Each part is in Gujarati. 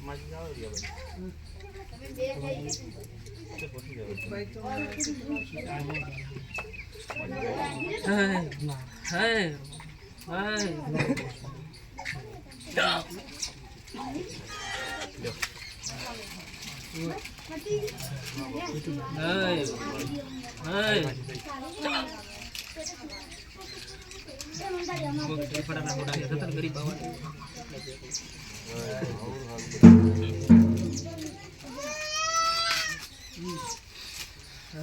Mas não, eu Hey, hey, hey, hey, daripada anak muda itu. તો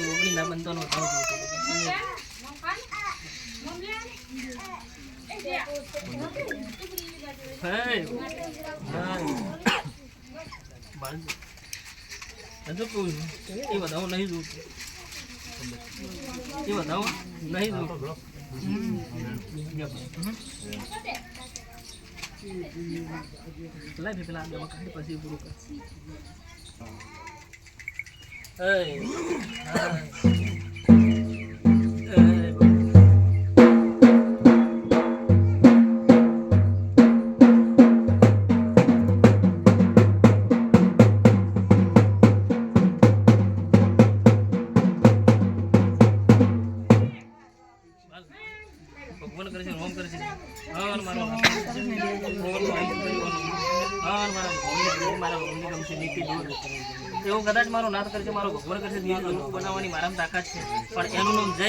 ઓગણી ના બનતો નો થાવ હજુ કહું એ વધાવો નહીં જોતું એ વધાવો નહીં લાઈ પેલા બે વખત પછી પૂરું કર એવું કદાચ મારો નાથ કરશે મારો ભગવાન કરશે દિવસ બધું બનાવવાની મારામાં તાકાત છે પણ એનું નામ જય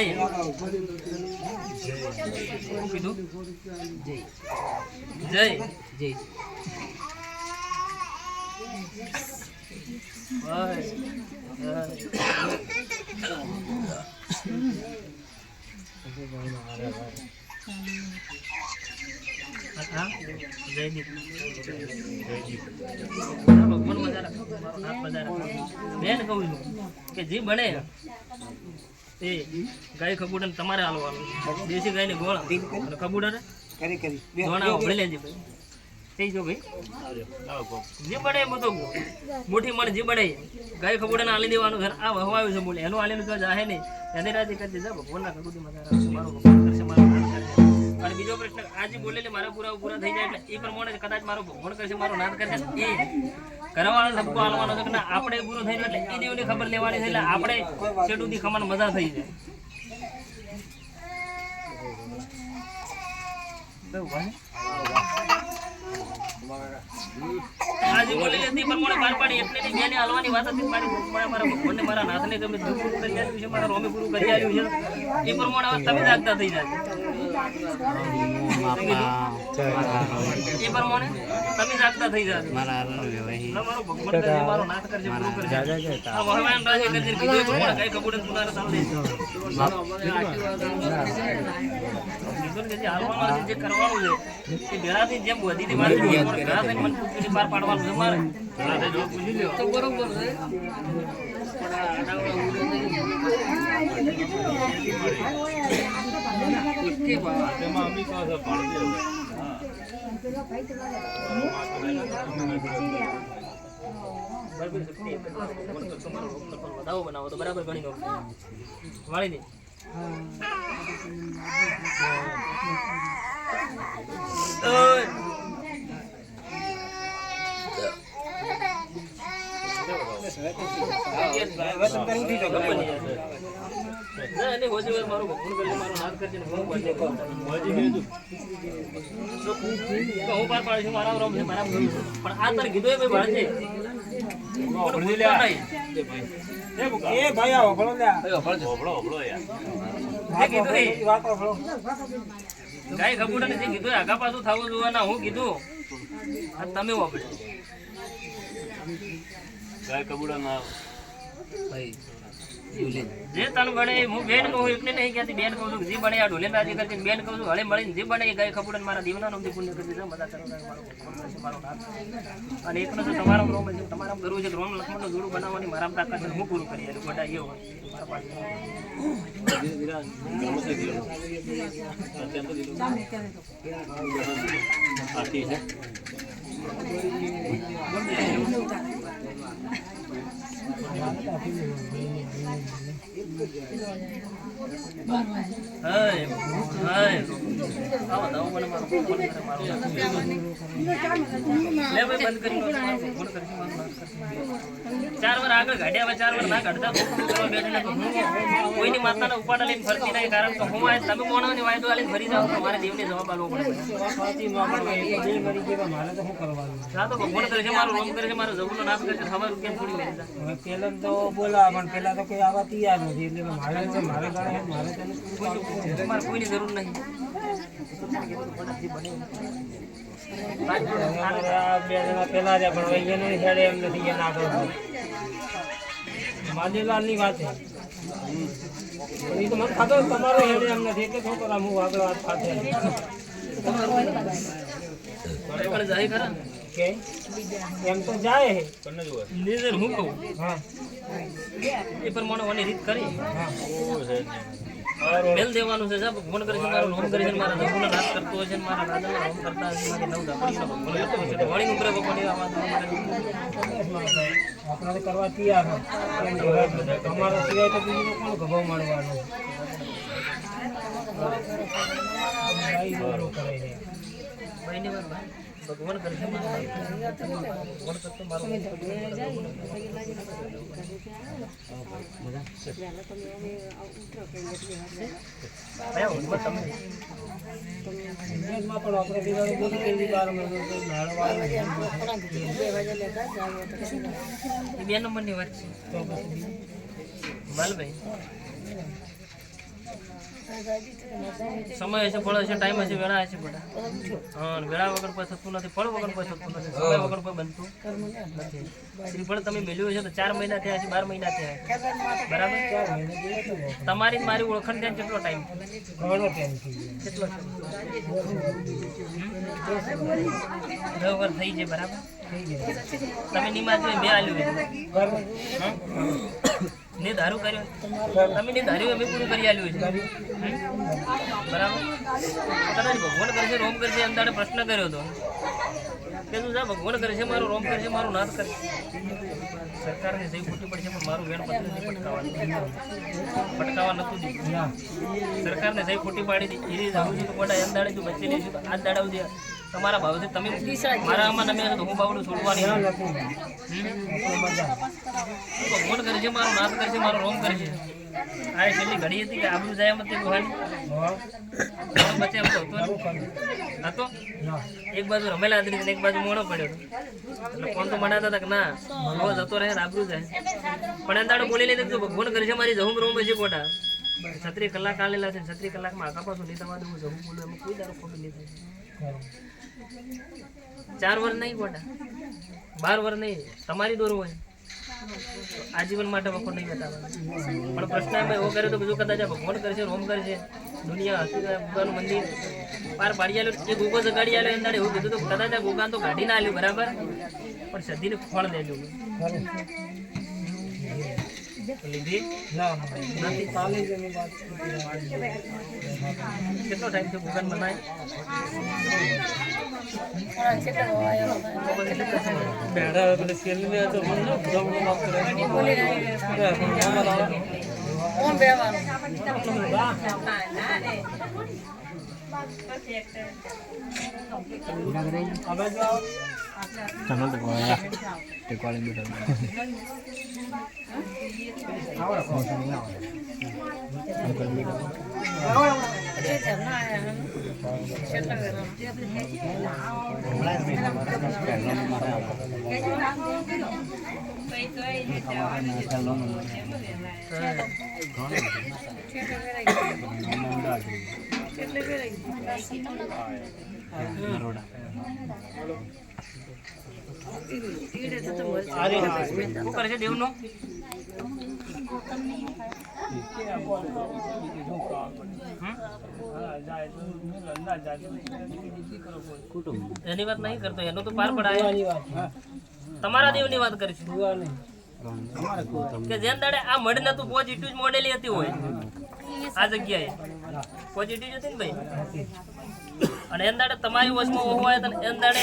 કીધું જય જય બસ બેન કહું છું કે જે બને એ ગાય ખબુડા તમારે હાલવાનું દેશી ગાયની ગોળ અને ખબુડા ને કરી ભાઈ થઈ જો ભાઈ જે બને બધું મોટી મણ જે બને ગાય ખબુડા હાલી દેવાનું ઘર આ વહવાયું છે. બોલે એનું હાલીનું તો જાહે નહીં એને રાજી કરી દેજા ભગવાનના ખબુડી મારો મારું અને બીજો પ્રશ્ન આજે બોલેલી મારા પૂરા પૂરા થઈ જાય એટલે એ પ્રમાણે કદાચ મારો ભગવાન કરશે, મારો નાદ કરશે. એ કરવાનો ધબકો હાલવાનો છે આપણે પૂરો થઈ એટલે એ દેવની ખબર લેવાની છે એટલે આપણે શેડુથી ખમાન મજા થઈ જાય. હાલવાની વાત મારી ભગવાનને, મારા નાથને ગમે તે કરી આવ્યું છે મારા રોમે પૂરું કરી આવ્યું છે. એ પ્રમાણે તમે જાગતા થઈ જાય. તમે જાગતા જે કરવાનું છે, એ ભેળાથી જેમ વધી મારે. તો બરોબર વધાવો બનાવો તો બરાબર ગણી લો વાળી દે ઓય. ના, એને હોજી કરજે, મારો નાથ કીધું આગા પાછું થવું જોવાના હું કીધું. તમે વાપર્યું ગાય કબૂડા ના ભાઈ. જે તન બને હું બેન કહું એટલે નહીં કહેતી, બેન કહું છું, જે બને, આ ઢોલે રાજી કરતી બેન કહું છું, હળે મળીને જે બને, એ ગાય ખબર મારા દીવના નામથી પુણ્ય કરી દીધા બધા કરો મારો અને એકનો તો તમારો રોમ છે તમારા ગરુ છે રોમ લક્ષ્મણનું જોડું બનાવવાની મારા તાકાત હું પૂરું કરી આલું, બધા એવું મારા પાસે ચાર વાર આગળ ગાડ્યા હવે ચાર વાર ના કાઢતા કોઈની માતાના ઉપાડા લઈને ફરતી નહીં કારણ કે હું તમે મોણોની વાયદો આલીને ફરી જાઓ તો મારે દેવને જવાબ આપવો પડે તો ભગવાન કરે છે મારું રોમ કરે છે મારો જગુનો નાશ કરે છે ખબર કેમ થોડી મેં પેલા તો બોલા પણ પેલા તો કોઈ આવા તૈયાર નથી. એટલે મારે મારે મારે તને. તમારે કોઈની જરૂર નહીં. બે જણા પેલા રહ્યા પણ હવે હેડે એમ નથી એને આગળ. માધેલાલની વાત છે. એ તો મને ખબર તમારો હેડે એમ નથી એટલે છોકરા કરા હું આગળ વાત સાથે. પણ જાય ખરા કે એમ તો જાય હે. નિઝર હું કહું? હા. એ પ્રમાણે મને રીત કરી. હા. બેલ દેવાનું છે. સાહેબ ફોન કરે છે મારો નોમ કરે છે મારા જગુનો નાશ કરતો હોય છે મારા રાજાનો નોમ કરતા છે મારી નવ ધાપડીનો ભગવાન હોય છે વાણી ઉપર ભગવાન એવા આપણે કરવા તૈયાર હોય અમારા સિવાય તો બીજું કોણ ગભો મારવાનું ભાઈ બરોબર કરે છે ભાઈ ને ભાઈ ભગવાન કરે છે મારા ભગવાન કરતો મારો તમે ઇંગ્લિશમાં સમય હશે ફળ હશે ટાઈમ હશે વેળા હશે બધા. હા વેળા વગર કોઈ થતું નથી ફળ વગર કોઈ થતું નથી સમય વગર કોઈ બનતું નથી. શ્રીફળ તમે મેળવ્યું છે તો ચાર મહિના થયા છે બાર મહિના થયા બરાબર. તમારી મારી ઓળખાણ ત્યાં કેટલો ટાઈમ ઘણો ટાઈમ કેટલો વગર થઈ છે બરાબર? તમે નિમાજ બે આલ્યું? ને કર્યો. તમે ને અમે પૂરું કરી આલ્યું છે. બરાબર? કદાચ ભગવાન કરશે રોમ કરશે એમ તારે પ્રશ્ન કર્યો હતો કે તું જા ભગવાન કરશે મારું રોમ કરશે મારું નાથ કરશે. સરકારને સહી ખોટી પડશે પણ મારું વેણ પત્ર નથી પટકાવવાનું. પટકાવવા નતું દીધું. સરકારને સહી ખોટી પાડી દીધી. એ રીતે આવું છે તો મોટા એમ દાડે તું બચી લઈશું તો આ જ દાડા સુધી તમારા ભાવથી તમે મારા આમાં નમે હશો તો હું બાવડું છોડવાની. છે ભગવાન કરશે મારું નાથ કરશે મારો રોમ કરશે આ છેલ્લી ઘડી હતી કે આબરું જાય એમ હતી ગુહાની બચે એમ હતો હતો એક બાજુ રમેલા હતી એક બાજુ મોડો પડ્યો એટલે ફોન તો મનાતા હતા કે ના, રોજ જતો રહે આબરું જાય. પણ એમ દાડો બોલી લીધું કે ભગવાન કરશે મારી જહુમ રોમ પછી ખોટા. છત્રી કલાક આલેલા છે છત્રી કલાકમાં આખા પાછું નહીં થવા હું જહું બોલું, એમાં કોઈ દાડો ખોટું નહીં. ચાર વર નહીં ખોટા બાર વર નહીં. તમારી દોર હોય. આજીવન માટે વખો નહીં બતાવવાનો પણ પ્રશ્ન એમાં એવો કર્યો તો બધું કદાચ ભગવાન કરશે, રોમ કરશે. દુનિયા ભગવાનનું મંદિર. પાર પાડી આલ્યો એ ગોગો જગાડી આલ્યો એના એવું કીધું તો કદાચ આ ગોગાન તો કાઢી ના આલ્યું, બરાબર? પણ સદીને ફળ દેજો. લીધી? ના નથી કાલે જ એની વાત. કેટલો ટાઈમ થયો ગોગાન બનાય? બેડા પેલે સેલ ને તો મને જમણો માફ કરે આ બાજુ આવો. શું કરે છે દેવનો હમ? હા, જાય તો મેલો, ના એની વાત નહીં કરતો એનું તો પાર પડાય. તમારા દેવની વાત કરીશું. કે જેમ દાડે આ મઢ નતું પોઝિટિવ જ મોડેલી હતી હોય. આ જગ્યાએ? પોઝિટિવ જ ને ભાઈ? અને એમ દાડે તમારી વશમાં હોય તને એમ દાડે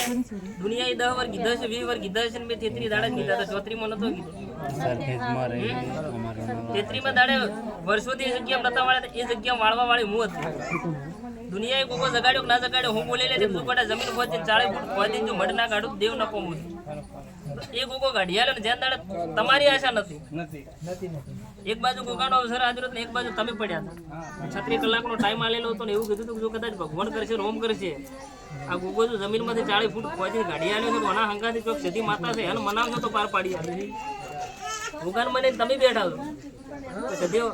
દુનિયાએ દહ વર કીધા છે વીસ વર કીધા છે મેં તેત્રી દાડે કીધા તો ચોત્રીમાં નતો કીધું. તેત્રીમાં દાડે વર્ષોથી એ જગ્યા હતા, એ જગ્યા વાળવા વાળી હું હતી. દુનિયાએ કોકો જગાડ્યો ના જગાડ્યો હું બોલેલી હતી તું કોટા જમીન પહોંચીને ચાળે ફૂટ પહોંચીને જો મઢ ના કાઢું તો દેવ ન કોમું એ કોકો કાઢી ને જેમ દાડે તમારી આશા નથી. નથી નથી. એક બાજુ કોકાનો અવસર હાજર હતો ને એક બાજુ તમે પડ્યા હતા. છત્રીસ કલાકનો ટાઈમ આલેલો હતો ને એવું કીધું કે જો કદાચ ભગવાન કરશે રોમ કરશે. આ ગોગો જો જમીનમાંથી ચાળીસ ફૂટ પહોંચી ગાડી આલ્યો છે તો આના હંગાથી ચોક સીધી માતા છે, એને મનાવશો તો પાર પાડી ભગવાન મને તમે બેઠા છો. સદીઓ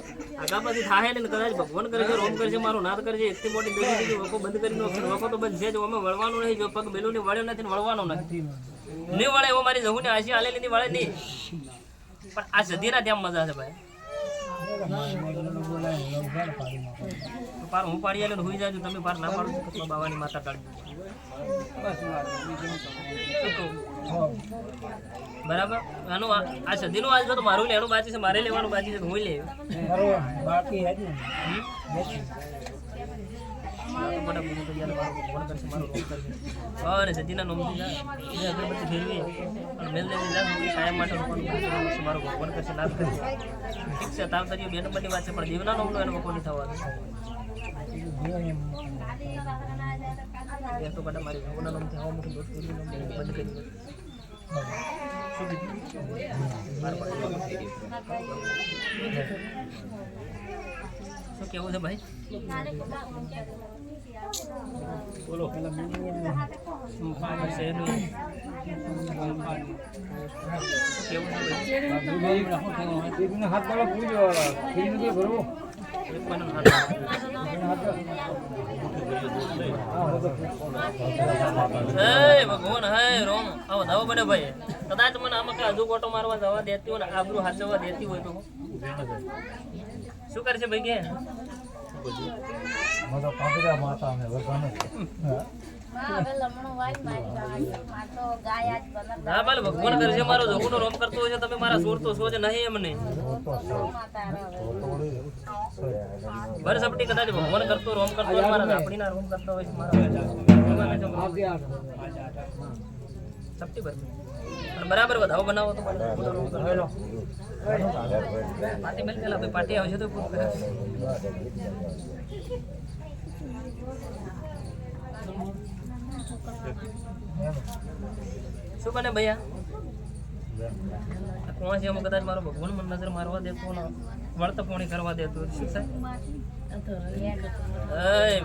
આગા પછી થાય ને કદાચ ભગવાન કરશે રોમ કરશે, મારો નાદ કરશે એટલી મોટી દગી દીધી, વખો બંધ કરી નાખશે વખો તો બંધ છે જ, અમે વળવાનું નહીં. જો પગ બેલું વળ્યો નથી ને વળવાનો નથી. નહીં વળે એવો મારી જહુની આશી આલેલી ની વળે નહીં. પણ આ સદીના ત્યાં મજા છે ભાઈ. પાર હું પાડી આલ્યો હોઈ જાજો તમે પાર ના પાડો તો બાવાની માતા કાઢી? બરાબર? આનું આ સદીનું આજ તો મારું લેવાનું બાકી છે મારે લેવાનું બાકી છે હું લે. બાકી અને સદીના નોમથી અગરબત્તી ફેરવી અને મેલ દેવી લાગી કાયમ માટે રોકવાનું મારું ભગવાન કરશે નાથ કરશે ઠીક છે, તાવ તરીકે બે નંબરની વાત છે, પણ દેવના નોમનો એને વખો નહીં થવાનું. તો કદાચ મારી ભગવાનના નામથી હવા મૂકી દોસ્ત બંધ કરી. શું કેવું છે ભાઈ? બોલો ભગવાન હે રોમ આવો બને ભાઈ કદાચ મને આમાં કાં હજુ ગોટો મારવા જવા દેતી હોય ને આબરૂ હાચવવા દેતી હોય તો શું કરશે ભાઈ કે ના ભલે ભગવાન કરશે મારો જોગુનો રોમ કરતો હોય છે તમે મારા સોર તો સોજ નહીં એમને ભર સપટી કદાચ ભગવાન કરતો રોમ કરતો હોય મારા ઝાપડીના રોમ કરતો હોય મારા સપટી ભર બરાબર વધાવો બનાવો તો પાટી મેલ પેલા ભાઈ પાટી આવશે તો પૂરું શું બને ભૈયા કોણ છે કદાચ મારો ભગવાન મને નજર મારવા દેતો ને, વળત પોણી કરવા દેતો. શું થાય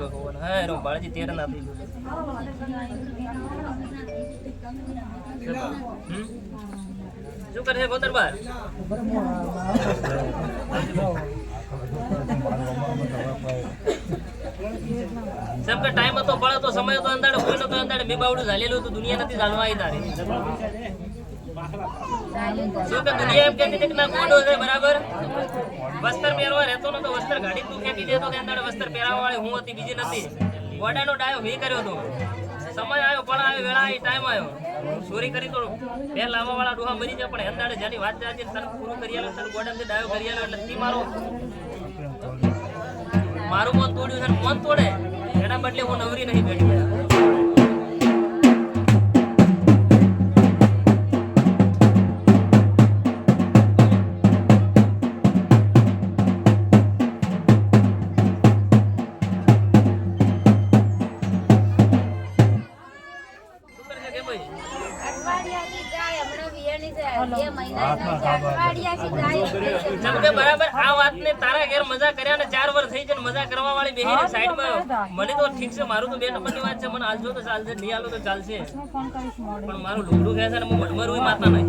ભગવાન હે રો બાળજી, તેર ના થઈ ગયું? શું કરશે ગોતર બાર સબ કે ટાઈમ હતો, પડે તો, સમય હતો અંદાડે કોઈ નતો અંદાડે મેં બાવડું ઝાલેલું હતું દુનિયા નથી ઝાલવા આવી તારી. શું કે દુનિયા એમ કહેતી હતી કે ના કોડો છે, બરાબર? વસ્ત્ર પહેરવા રહેતો નતો, વસ્ત્ર ગાડી તું ખેંચી દેતો તે અંદાડે વસ્ત્ર પહેરાવા વાળી હું હતી, બીજી નથી. ગોડાનો ડાયો મેં કર્યો હતો. સમય આવ્યો, પણ આવ્યો વેળા આવી ટાઈમ આવ્યો. ચોરી કરી તો બે લાવવા વાળા ડોહા મરી જાય પણ અંદાડે જેની વાત જાતી તને પૂરું કરી આલો તને ગોડામાંથી ડાયો કરી આલો એટલે તી મારો મારું મન તોડ્યું છે મન તોડે, એના બદલે હું નવરી નહીં બેઠી બરાબર આ વાતને તારા ઘેર મજા કર્યા ને ચાર વર્ષ થઈ છે મજા કરવા વાળી બેહી સાઈડમાં મને તો ઠીક છે મારું તો બે નંબરની વાત છે મને હાલજો તો ચાલશે નહીં હાલો તો ચાલશે. પણ મારું લુગડું કહે છે ને હું મરમરું માતા નહીં.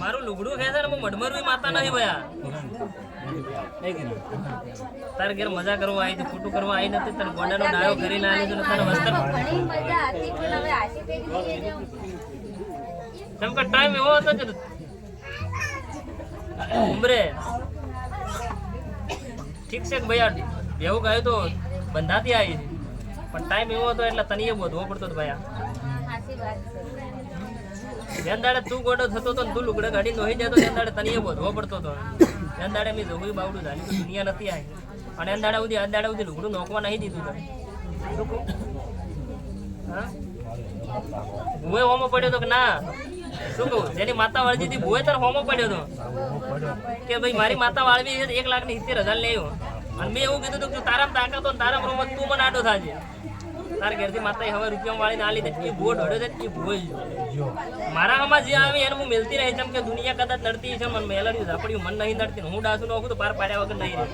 મારું લુગડું છે ને હું મઢમરવી માતા નહીં ભયા. તારી તારા ઘેર મજા કરવા આવી હતી ખોટું કરવા આવી નથી તને ગોડાનો ડાયો કરીને આવી દીધો ને વસ્ત્ર ઘણી મજા હતી પણ હવે આશી પેઢી કેમ કે ટાઈમ એવો હતો કે ઉમરે. ઠીક છે કે ભાઈ બેવું ગાયું તો બંધાતી આવી પણ ટાઈમ એવો હતો એટલે તને એ બોધવો પડતો હતો ભાઈ જેન દાડે તું ગોડો થતો હતો ને તું લુગડા ગાડી નોહી જતો તેન દાડે તને એ બોધવો પડતો હતો. જેન દાડે મેં જોયું બાવડું ધાર્યું કે દુનિયા નથી આવી. અને એન દાડે સુધી આ દાડે સુધી લુગડું નોખવા નહીં દીધું શું ભૂએ હોમો પડ્યો તો કે ના? શું કહું? જેની માતા વાળજી હતી ભૂએ તાર હોમો પડ્યો તો. કે ભાઈ, મારી માતા વાળવી એક લાખની સિત્તેર હજાર લેવું અને મેં એવું કીધું હતું કે તારામ તાકાત તારામ રોમત તું મને આડો થાજે. તારા ઘેરથી માતાએ હવે રૂપિયા વાળીને આલી લીધે. એ ભૂવો ઢળ્યો છે એ ભૂવો મારા આમાં જે આવી એને હું મેલતી રહી જેમ કે દુનિયા કદાચ નડતી છે, મને મેલડ્યું, ઝાપડ્યું, મન નહીં નડતી હું ડાસુ નાખું તો પાર પાડ્યા વગર નહીં રહે.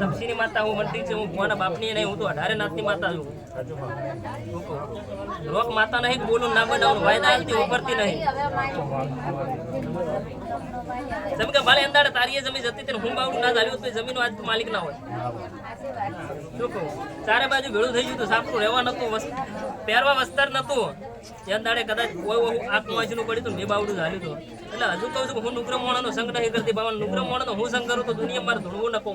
તપસીની માતા હું મનતી છે, હું ભુવાના બાપની નહીં, હું તો અઢારે નાથની માતા છું. રોક માતા નહીં બોલું, ના બનાવું વાયદા ઉપરતી નહીં. હવે કે ભલે અંદાડે તારી એ જમીન જતી હતી હું બાવડું ના ઝાલ્યું તો એ જમીનનો આજ તું માલિક ના હોય. સાચી શું કહું? ચારે બાજુ ભેળું થઈ ગયું હતું સાપરું રહેવા નતું પહેરવા વસ્તર નતું ત્યાં દાડે કદાચ કોઈ આત્મવાસીનું પડ્યું હતું ને બે બાવડું ઝાલ્યું હતું. એટલે હજુ કહું છું કે હું નુગ્ર મોણાનો સંગ નહીં કરતી બાબા નુગ્ર મોણાનો હું સંગ કરું તો દુનિયા મારે ધૂળવું ન પડે.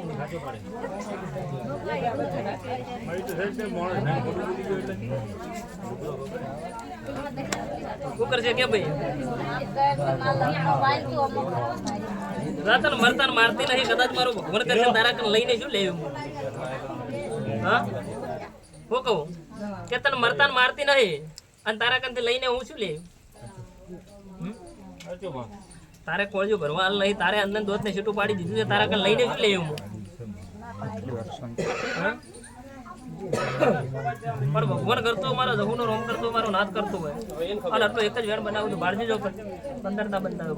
શું કરશે કે ભાઈ? રાતન મરતાન મારતી નહીં કદાચ મારું ભગવાન કરીને તારા કન લઈને શું લેવું હા? હું? કહું? કે તને મરતાન મારતી નહીં અને તારા કનથી લઈને હું શું લેવું? તારે કોળિયું ભરવા હાલ નહીં તારે અંદર દોત ને છૂટું પાડી દીધું છે તારા કન લઈને શું લેવું હા? પણ ભગવાન કરતો મારો જહુનો રોમ કરતો મારો નાથ કરતો હોય. અને આટલો એક જ વેણ બનાવું છું, બાળજી જો પંદર ના બંધાવ્યો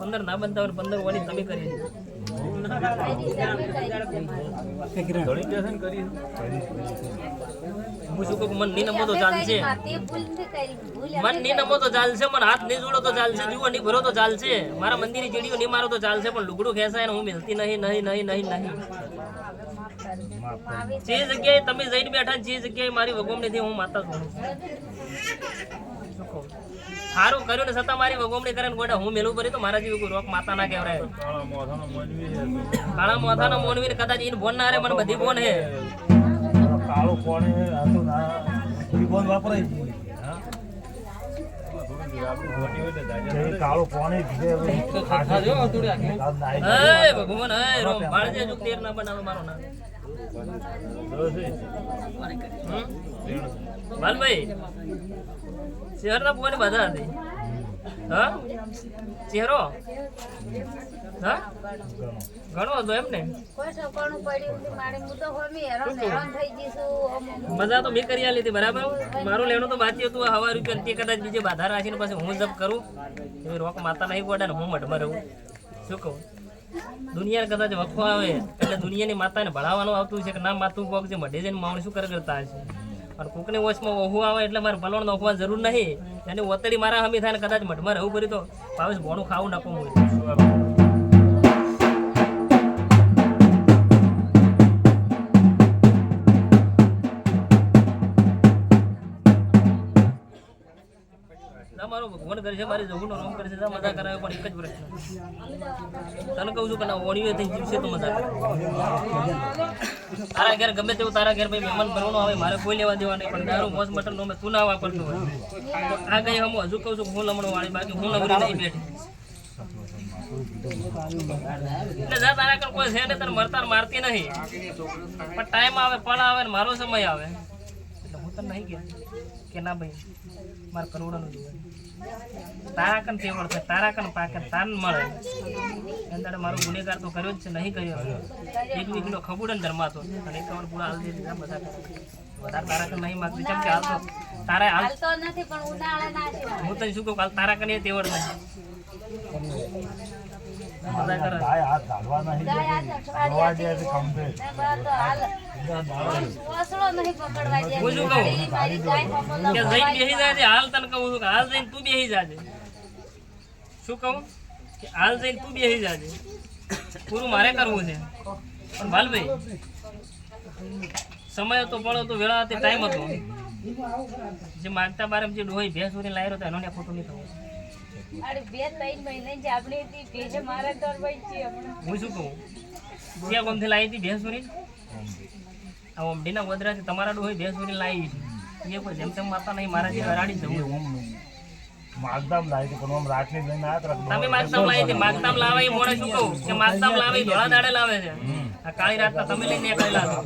પંદર ના બંધાવ પંદર વાની તમે કરી. હું શું મનની નમો તો ચાલશે મનની નમો તો ચાલશે મને હાથ નહીં જોડો તો ચાલશે જીવો નહીં તો ચાલશે મારા મંદિરની ચીડીઓ નહીં મારો તો ચાલશે પણ લુગડું ખેંચાય ને હું મિલતી નહીં નહીં નહીં નહીં નહીં જે જગ્યાએ તમે જઈને બેઠા જે જગ્યાએ મારી વગોમણીથી હું માતા છું? સારું કર્યું ને છતાં મારી વગોમણી કરે ને ગોડા હું મેલું ભરી તો મારા જેવી કોઈ રોક માતા ના કહેવાય. કાળા મોથાનો મોનવી કદાચ એને બોન ના રે મને બધી બોન હે. કાળો કોણે હતું ના વિભોન વાપરાય કાળો કોણે હે ભગવાન હે રોમ બાળજે જો તેર ના બનાવે મારો નામ. હમ? શહેરના બુવાની બધા હતી હા? ચહેરો? હા? ઘણો હતો એમ ને મજા તો મેં કરી આલી હતી બરાબર? મારું લેણું તો બાકી હતું હવા રૂપિયા તે કદાચ બીજે બાધા રાખીને પછી હું જપ કરું. એવી રોક માતા નહીં ગોડા ને હું મઠમાં રહું. શું કહું? દુનિયા કદાચ વખો આવે એટલે દુનિયાની માતાને ભણાવવાનું આવતું છે કે ના માતું કોક છે મઢે જઈને માવણ શું કરે કરતા હશે? અને કોકની વોચમાં ઓહું આવે એટલે મારે ભલવણ નોખવાની જરૂર નહીં. એની ઓતડી મારા હમી થાય ને કદાચ મઢમાં રહેવું કરી તો પાવેશ ભોણું ખાવું નાખવું હોય તમારો ભગવાન કરે મારી જવું રોંગ કરે છે મજા કરાવે, પણ એક જ પ્રશ્ન. તને કહું છું કે ના ઓડિયો થઈ જીવશે તો મજા કરે તારા ઘેર ગમે તેવું તારા ઘેર ભાઈ મહેમાન ભરવાનું આવે, મારે કોઈ લેવા દેવા નહીં, પણ દારૂ મોસ મટન નો તું ના વાપરતો હોય. તો આ ગઈ હું હજુ કહું છું હું લમણો વાળી, બાકી હું નવરી નહીં બેઠી. તારા કર કોઈ છે ને, તને મરતા મારતી નહીં. પણ ટાઈમ આવે, પણ આવે ને મારો સમય આવે. એટલે હું તને નહીં કે ના ભાઈ, મારે કરોડોનું જીવન. તારા કન તેવડ છે? તારા કન પાકે તાન મળે. અંદાડે મારો ગુનેગાર તો કર્યો જ છે નહીં કર્યો. એક વીકનો ખબુડન ધર્માતો અને એક કવર પૂરા હાલ દે દીધા બધા. વધારે તારા કન નહીં માગતી. કેમ કે હાલ તો તારા હાલ તો નથી પણ ઉનાળા ના છે. હું તને શું કહું કાલ તારા કને તેવડ નહીં. બધા કરે. હાથ ધારવા નહીં ધારવા દે. અઠવાડિયાથી તો કમ્પ્લે ને બા તો હાલ તને કહું છું કે હાલ જઈને તું બેસી જાજે શું કહું કે હાલ જઈને તું બેસી જાજે પૂરું મારે કરવું છે પણ ભાલભાઈ સમય તો પડો તો વેળા તે ટાઈમ હતો જે માગતા બારે જે ડોહી ભેંસ ઉરી લાવ્યો હતો એનો ને ખોટું નહીં થવું હું શું કહું? ત્યાં ગામથી લાવી હતી ભેંસ ઉરીને આ ઓમડીના ગોદરાથી તમારા ડોહી ભેંસ ઉરીને લાવી છે. એ કોઈ જેમ તેમ માતા નહીં મારા જે હરાડી જવું ઓમ માગદામ લાવી પણ આમ રાતની લઈને આવ્યા તમે માગદામ લાવી છે માગદામ લાવે એ મોડે શું કહું? કે માગદામ લાવે ધોળા દાડે લાવે છે. આ કાળી રાતના તમે લઈને નીકળેલા છો.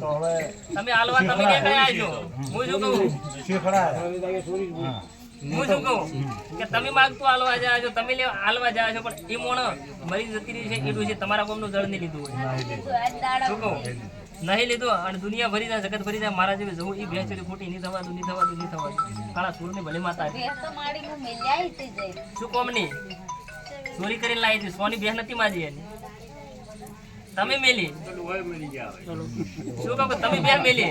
તમે હાલવા તમે નીકળ્યા છો? હું શું કહું? હું શું કહું? કે તમે માગતું હાલવા જાય છો તમે લેવા હાલવા જાય છો પણ એ મોણ મરી જતી રહી છે એટલું છે તમારા ગામનું જળ નહીં લીધું શું કહું? નહીં લીધો અને દુનિયા ભરી જાય જગત ભરી જાય મારા જેવી જવું એ ભેંસ ખોટી નહીં નહીં થવાતું નહીં થવાતું કાળા સૂરની ભલે માતા છે. બે તો મારી હું મિલ્યાઈ તે જઈ શું કોમ નહીં ચોરી કરીને લાવી હતી સોની બેન નથી માજી એની તમે મેલી? શું કહો કે તમે બે મેલી?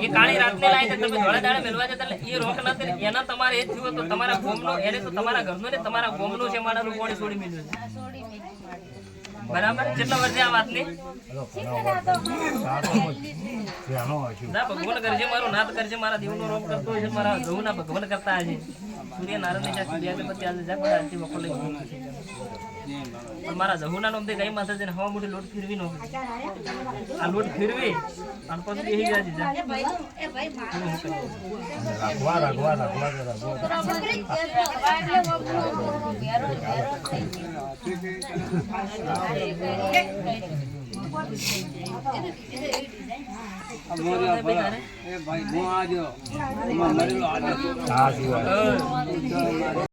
એ કાળી રાતને લાવી છે તમે ધોળે દાડે મેલવા જતા એટલે એ રોક નથી ને એના તમારે એ થયું તો તમારા ગોમનો એને તો તમારા ઘરનો ને તમારા ગોમનો છે મારાનું કોણી છોડી મેલ્યું છે. મારી બરાબર? કેટલા વર્ષે આ વાતની? ના, ભગવાન કરજે મારો નાથ કરજે, મારા દેવનો રોપ કરતો છે, મારા જવું ભગવાન કરતા છે સૂર્ય નારાયણ ને ત્યાં સૂર્ય આજે જા બધા વખો લઈ. પણ મારા જહુના નોમ તે ગાય માથે જઈને હવા મોટી લોટ ફેરવી નો આ લોટ ફેરવી અને પછી બેસી ગયા જા. રાખવા રાખવા રાખવા રાખવા. હા.